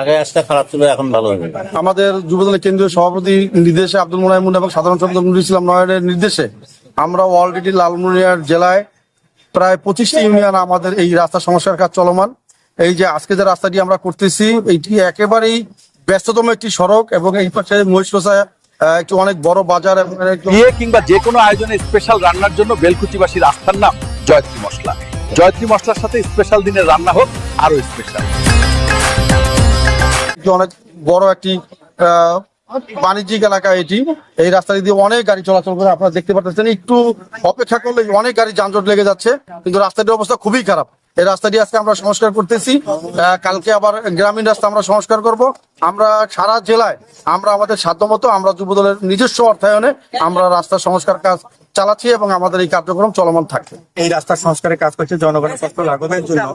আগে আসতে খারাপ ছিল এখন ভালো হবে আমাদের যুবদলের কেন্দ্রীয় সভাপতি নির্দেশে আব্দুল মুন্না এবং সাধারণ সম্পাদক নুরুল ইসলাম নয়নের নির্দেশে আমরা অলরেডি লালমনিরহাট জেলায় প্রায় পঁচিশটি ইউনিয়ন আমাদের এই রাস্তা সংস্কার কাজ চলমান। এই যে আজকে যে রাস্তাটি আমরা করতেছি এইটি একেবারেই ব্যস্ততম একটি সড়ক এবং এই পাশে মহিষকোষায় একটি অনেক বড় বাজার বিয়ে কিংবা যে কোনো আয়োজনে স্পেশাল রান্নার জন্য বেলকুচিবাসীর রাস্তার নাম জয়ত্রী মশলা। জয়ত্রী মশলার সাথে স্পেশাল দিনের রান্না হোক আরও স্পেশাল একটি অনেক বড় একটি বাণিজ্যিক এলাকা এটি। এই রাস্তা দিয়ে অনেক গাড়ি চলাচল করে আপনারা দেখতে পাচ্ছেন একটু অপেক্ষা করলে অনেক গাড়ি যানজট লেগে যাচ্ছে, কিন্তু রাস্তাটির অবস্থা খুবই খারাপ। এই রাস্তাটি আজকে আমরা সংস্কার করতেছি। কালকে আবার গ্রামীণ রাস্তা আমরা সংস্কার করব। আমরা সারা জেলায়, আমরা আমাদের সাধ্যমতো আমরা যুবদলের নিজস্ব অর্থায়নে আমরা রাস্তা সংস্কার কাজ চালাচ্ছি এবং আমাদের এই কার্যক্রম চলমান থাকবে। এই রাস্তার সংস্কারের কাজ করছে জনগণের কষ্ট জন্য।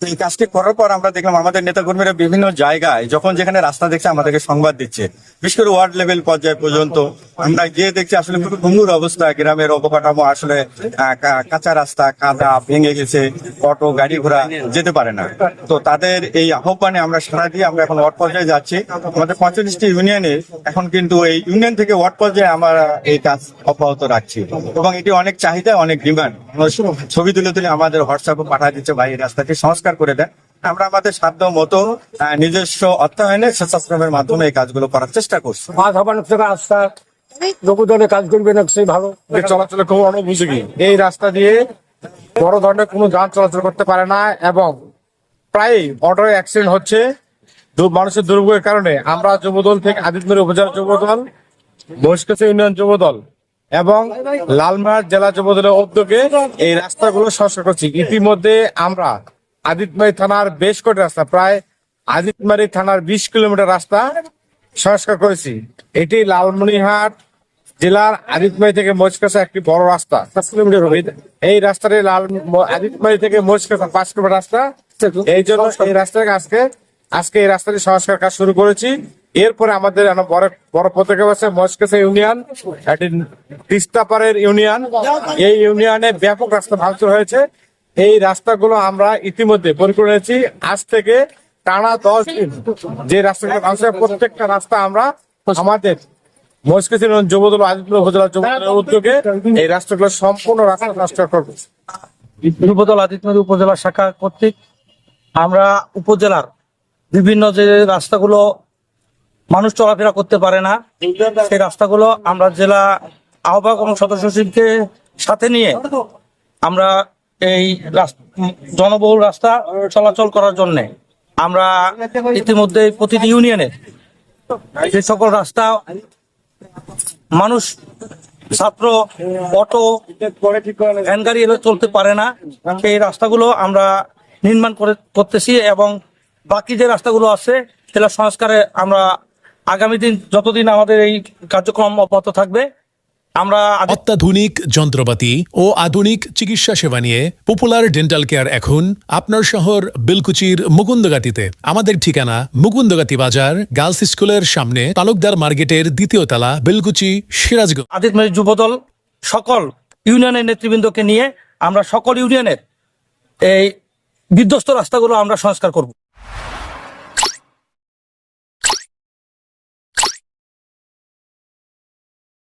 তো এই কাজটি করার পর আমরা দেখলাম আমাদের নেতাকর্মীরা বিভিন্ন জায়গায়, যখন যেখানে রাস্তা দেখছে, আমাদেরকে সংবাদ দিচ্ছে। বিশেষ করে ওয়ার্ড লেভেল পর্যায় পর্যন্ত আমরা গিয়ে দেখছি আসলে খুব ভঙ্গুর অবস্থা, গ্রামের অবকাঠামো আসলে কাঁচা রাস্তা, কাদা, ভেঙে গেছে, অটো, গাড়ি ঘোড়া যেতে পারে না। তো তাদের এই আহ্বানে আমরা সারা দিয়ে আমরা এখন ওয়ার্ড পর্যায়ে যাচ্ছি। আমাদের পঁয়তাল্লিশটি ইউনিয়নে এখন কিন্তু এই ইউনিয়ন থেকে ওয়ার্ড পর্যায়ে আমরা এই কাজ অব্যাহত রাখছি। এবং এটি অনেক চাহিদা, অনেক ডিমান্ড। ছবি তুলে তুলে আমাদের হোয়াটসঅ্যাপে পাঠা দিচ্ছে, ভাই এই রাস্তাটি সংস্কার করে দেন। আমরা আমাদের সাধ্য মতো নিজস্ব অর্থায়নে স্বেচ্ছাশ্রমের মাধ্যমে এই কাজগুলো করার চেষ্টা করছি। লোকজনে কাজ করবে না সেই ভালো। চলাচলের খুব অনুপযোগী এই রাস্তা দিয়ে বড় ধরনের কোনো যান চলাচল করতে পারে না এবং প্রায় অটো অ্যাক্সিডেন্ট হচ্ছে। মানুষের দুর্ভোগের কারণে আমরা যুবদল থেকে আদিতপুর উপজেলা যুবদল বৈশকাছে ইউনিয়ন যুবদল এবং লালমার জেলা যুবদলের উদ্যোগে এই রাস্তাগুলো সংস্কার করছি। ইতিমধ্যে আমরা আদিতমারি থানার বেশ কটি রাস্তা প্রায় আদিতমারি থানার বিশ কিলোমিটার রাস্তা সংস্কার করেছি। এটি লালমনিহাট জেলার আদিতমারি থেকে মহিষকাছা একটি বড় রাস্তা। পাঁচ কিলোমিটার হবে। এই রাস্তাটি লাল আদিতমারি থেকে মহিষকাছা পাঁচ কিলোমিটার রাস্তা। এই জন্য এই রাস্তাকে আজকে আজকে এই রাস্তাটি সংস্কার কাজ শুরু করেছি। এরপরে আমাদের বড় বড় পদক্ষেপ আছে মহিষকাছা ইউনিয়ন একটি তিস্তাপাড়ের ইউনিয়ন। এই ইউনিয়নে ব্যাপক রাস্তা ভাঙচুর হয়েছে। এই রাস্তাগুলো আমরা ইতিমধ্যে পরিকল্পনা আজ থেকে টানা দশ দিন যে রাস্তাগুলো ভাঙচুর প্রত্যেকটা রাস্তা আমরা আমাদের যুবদল এই সম্পূর্ণ রাস্তা নষ্ট করবে। যুবদল শাখা কর্তৃক আমরা উপজেলার বিভিন্ন যে রাস্তাগুলো মানুষ চলাফেরা করতে পারে না, সেই রাস্তাগুলো আমরা জেলা আহ্বায়ক এবং সদস্য সচিবকে সাথে নিয়ে আমরা এই জনবহুল রাস্তা চলাচল করার জন্যে আমরা ইতিমধ্যে প্রতিটি ইউনিয়নে যে সকল রাস্তা, মানুষ, ছাত্র, অটো, ভ্যান গাড়ি এগুলো চলতে পারে না। সেই রাস্তাগুলো আমরা নির্মাণ করে করতেছি এবং বাকি যে রাস্তাগুলো আছে সেটা সংস্কারে আমরা আগামী দিন যতদিন আমাদের এই কার্যক্রম অব্যাহত থাকবে আমরা অত্যাধুনিক যন্ত্রপাতি ও আধুনিক চিকিৎসা সেবা নিয়ে পপুলার ডেন্টাল কেয়ার এখন আপনার শহর বিলকুচির মুকুন্দগাতিতে। আমাদের ঠিকানা মুকুন্দগাতি বাজার গার্লস স্কুলের সামনে তালুকদার মার্কেটের দ্বিতীয় তলা বিলকুচি সিরাজগঞ্জ। আদিতময় যুবদল সকল ইউনিয়নের নেতৃবৃন্দকে নিয়ে আমরা সকল ইউনিয়নের এই বিধ্বস্ত রাস্তাগুলো আমরা সংস্কার করব।